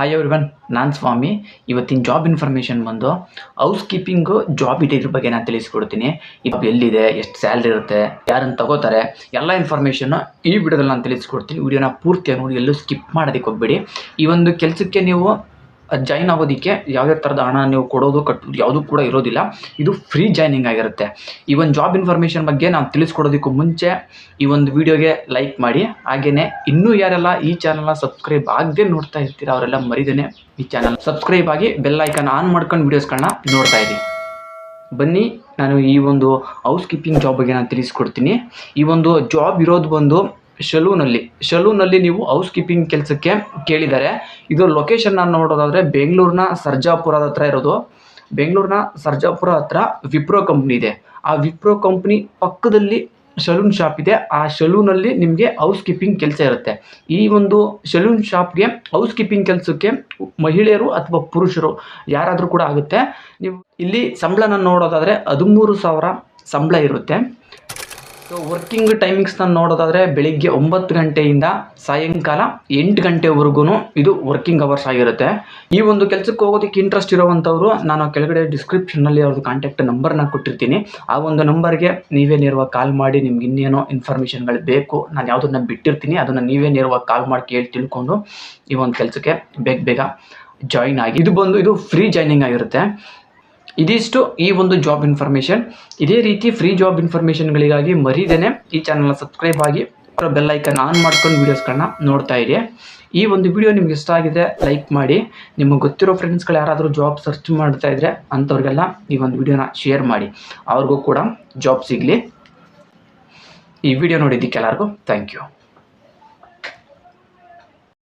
Hi everyone ನಾನು ಸ್ವಾಮಿ. ಇವತ್ತಿನ job information ಬಂದು ಹೌಸ್ ಕೀಪಿಂಗು ಜಾಬ್ ಇದ್ರ ಬಗ್ಗೆ ನಾನು ತಿಳಿಸ್ಕೊಡ್ತೀನಿ. ಜಾಬ್ ಎಲ್ಲಿದೆ, ಎಷ್ಟು ಸ್ಯಾಲ್ರಿ ಇರುತ್ತೆ, ಯಾರನ್ನು ತಗೋತಾರೆ, ಎಲ್ಲ ಇನ್ಫಾರ್ಮೇಷನ್ನು ಈ ವಿಡಿಯೋದಲ್ಲಿ ನಾನು ತಿಳಿಸ್ಕೊಡ್ತೀನಿ. ವಿಡಿಯೋನ ಪೂರ್ತಿಯಾಗಿ ನೋಡಿ, ಎಲ್ಲೂ ಸ್ಕಿಪ್ ಮಾಡೋದಕ್ಕೆ ಹೋಗ್ಬೇಡಿ. ಈ ಒಂದು ಕೆಲಸಕ್ಕೆ ನೀವು ಜಾಯ್ನ್ ಆಗೋದಕ್ಕೆ ಯಾವುದೇ ಥರದ ಹಣ ನೀವು ಕೊಡೋದು ಕಟ್ಟೋದು ಯಾವುದೂ ಕೂಡ ಇರೋದಿಲ್ಲ. ಇದು ಫ್ರೀ ಜಾಯ್ನಿಂಗ್ ಆಗಿರುತ್ತೆ. ಈ ಒಂದು ಜಾಬ್ ಇನ್ಫಾರ್ಮೇಷನ್ ಬಗ್ಗೆ ನಾವು ತಿಳಿಸ್ಕೊಡೋದಕ್ಕೂ ಮುಂಚೆ ಈ ಒಂದು ವಿಡಿಯೋಗೆ ಲೈಕ್ ಮಾಡಿ. ಹಾಗೆಯೇ ಇನ್ನೂ ಯಾರೆಲ್ಲ ಈ ಚಾನಲ್ನ ಸಬ್ಸ್ಕ್ರೈಬ್ ಆಗದೆ ನೋಡ್ತಾ ಇರ್ತೀರ ಅವರೆಲ್ಲ ಮರಿದೇನೆ ಈ ಚಾನಲ್ ಸಬ್ಸ್ಕ್ರೈಬ್ ಆಗಿ ಬೆಲ್ ಐಕನ್ ಆನ್ ಮಾಡ್ಕೊಂಡು ವೀಡಿಯೋಸ್ಗಳನ್ನ ನೋಡ್ತಾ ಇರಿ. ಬನ್ನಿ, ನಾನು ಈ ಒಂದು ಹೌಸ್ ಕೀಪಿಂಗ್ ಜಾಬ್ ಬಗ್ಗೆ ನಾನು ತಿಳಿಸ್ಕೊಡ್ತೀನಿ. ಈ ಒಂದು ಜಾಬ್ ಇರೋದು ಬಂದು ಶಲೂನಲ್ಲಿ ಶಲೂನಲ್ಲಿ ನೀವು ಹೌಸ್ ಕೀಪಿಂಗ್ ಕೆಲಸಕ್ಕೆ ಕೇಳಿದ್ದಾರೆ ಇದು ಲೊಕೇಶನ್ ನಾನು ನೋಡೋದಾದರೆ ಬೆಂಗಳೂರಿನ ಸರ್ಜಾಪುರದ ಹತ್ರ ಇರೋದು. ಬೆಂಗಳೂರಿನ ಸರ್ಜಾಪುರ ಹತ್ರ ವಿಪ್ರೋ ಕಂಪ್ನಿ ಇದೆ. ಆ ವಿಪ್ರೋ ಕಂಪ್ನಿ ಪಕ್ಕದಲ್ಲಿ ಶಲೂನ್ ಶಾಪ್ ಇದೆ. ಆ ಶಲೂನಲ್ಲಿ ನಿಮಗೆ ಹೌಸ್ ಕೀಪಿಂಗ್ ಕೆಲಸ ಇರುತ್ತೆ. ಈ ಒಂದು ಶಲೂನ್ ಶಾಪ್ಗೆ ಹೌಸ್ ಕೀಪಿಂಗ್ ಕೆಲಸಕ್ಕೆ ಮಹಿಳೆಯರು ಅಥವಾ ಪುರುಷರು ಯಾರಾದರೂ ಕೂಡ ಆಗುತ್ತೆ. ನೀವು ಇಲ್ಲಿ ಸಂಬಳನ ನೋಡೋದಾದರೆ ಹದಿಮೂರು ಸಾವಿರ ಸಂಬಳ ಇರುತ್ತೆ. ಸೊ ವರ್ಕಿಂಗ್ ಟೈಮಿಂಗ್ಸ್ ನಾನು ನೋಡೋದಾದರೆ ಬೆಳಿಗ್ಗೆ ಒಂಬತ್ತು ಗಂಟೆಯಿಂದ ಸಾಯಂಕಾಲ ಎಂಟು ಗಂಟೆವರೆಗೂ ಇದು ವರ್ಕಿಂಗ್ ಅವರ್ಸ್ ಆಗಿರುತ್ತೆ. ಈ ಒಂದು ಕೆಲಸಕ್ಕೆ ಹೋಗೋದಕ್ಕೆ ಇಂಟ್ರೆಸ್ಟ್ ಇರೋವಂಥವ್ರು, ನಾನು ಕೆಳಗಡೆ ಡಿಸ್ಕ್ರಿಪ್ಷನ್ನಲ್ಲಿ ಅವ್ರದ್ದು ಕಾಂಟ್ಯಾಕ್ಟ್ ನಂಬರ್ನ ಕೊಟ್ಟಿರ್ತೀನಿ. ಆ ಒಂದು ನಂಬರ್ಗೆ ನೀವೇ ನೇರವಾಗಿ ಕಾಲ್ ಮಾಡಿ, ನಿಮ್ಗೆ ಇನ್ನೇನೋ ಇನ್ಫಾರ್ಮೇಷನ್ಗಳು ಬೇಕು, ನಾನು ಯಾವುದನ್ನ ಬಿಟ್ಟಿರ್ತೀನಿ, ಅದನ್ನು ನೀವೇ ನೇರವಾಗಿ ಕಾಲ್ ಮಾಡಿ ಕೇಳಿ ತಿಳ್ಕೊಂಡು ಈ ಒಂದು ಕೆಲಸಕ್ಕೆ ಬೇಗ ಬೇಗ ಜಾಯಿನ್ ಆಗಿ. ಇದು ಬಂದು, ಇದು ಫ್ರೀ ಜಾಯ್ನಿಂಗ್ ಆಗಿರುತ್ತೆ. ಇದಿಷ್ಟು ಈ ಒಂದು ಜಾಬ್ ಇನ್ಫಾರ್ಮೇಷನ್ ಇದೇ ರೀತಿ ಫ್ರೀ ಜಾಬ್ ಇನ್ಫಾರ್ಮೇಷನ್ಗಳಿಗಾಗಿ ಮರೀದೇನೆ ಈ ಚಾನಲ್ನ ಸಬ್ಸ್ಕ್ರೈಬ್ ಆಗಿ ಬೆಲ್ ಆನ್ ಮಾಡ್ಕೊಂಡು ವೀಡಿಯೋಸ್ಗಳನ್ನ ನೋಡ್ತಾ ಇರಿ. ಈ ಒಂದು ವಿಡಿಯೋ ನಿಮ್ಗೆ ಇಷ್ಟ ಆಗಿದೆ ಲೈಕ್ ಮಾಡಿ. ನಿಮಗೆ ಗೊತ್ತಿರೋ ಫ್ರೆಂಡ್ಸ್ಗಳು ಯಾರಾದರೂ ಜಾಬ್ ಸರ್ಚ್ ಮಾಡ್ತಾ ಇದ್ರೆ ಅಂಥವ್ರಿಗೆಲ್ಲ ಈ ಒಂದು ವಿಡಿಯೋನ ಶೇರ್ ಮಾಡಿ. ಅವ್ರಿಗೂ ಕೂಡ ಜಾಬ್ ಸಿಗಲಿ. ಈ ವಿಡಿಯೋ ನೋಡಿದ್ದಕ್ಕೆ ಎಲ್ಲರಿಗೂ ಥ್ಯಾಂಕ್ ಯು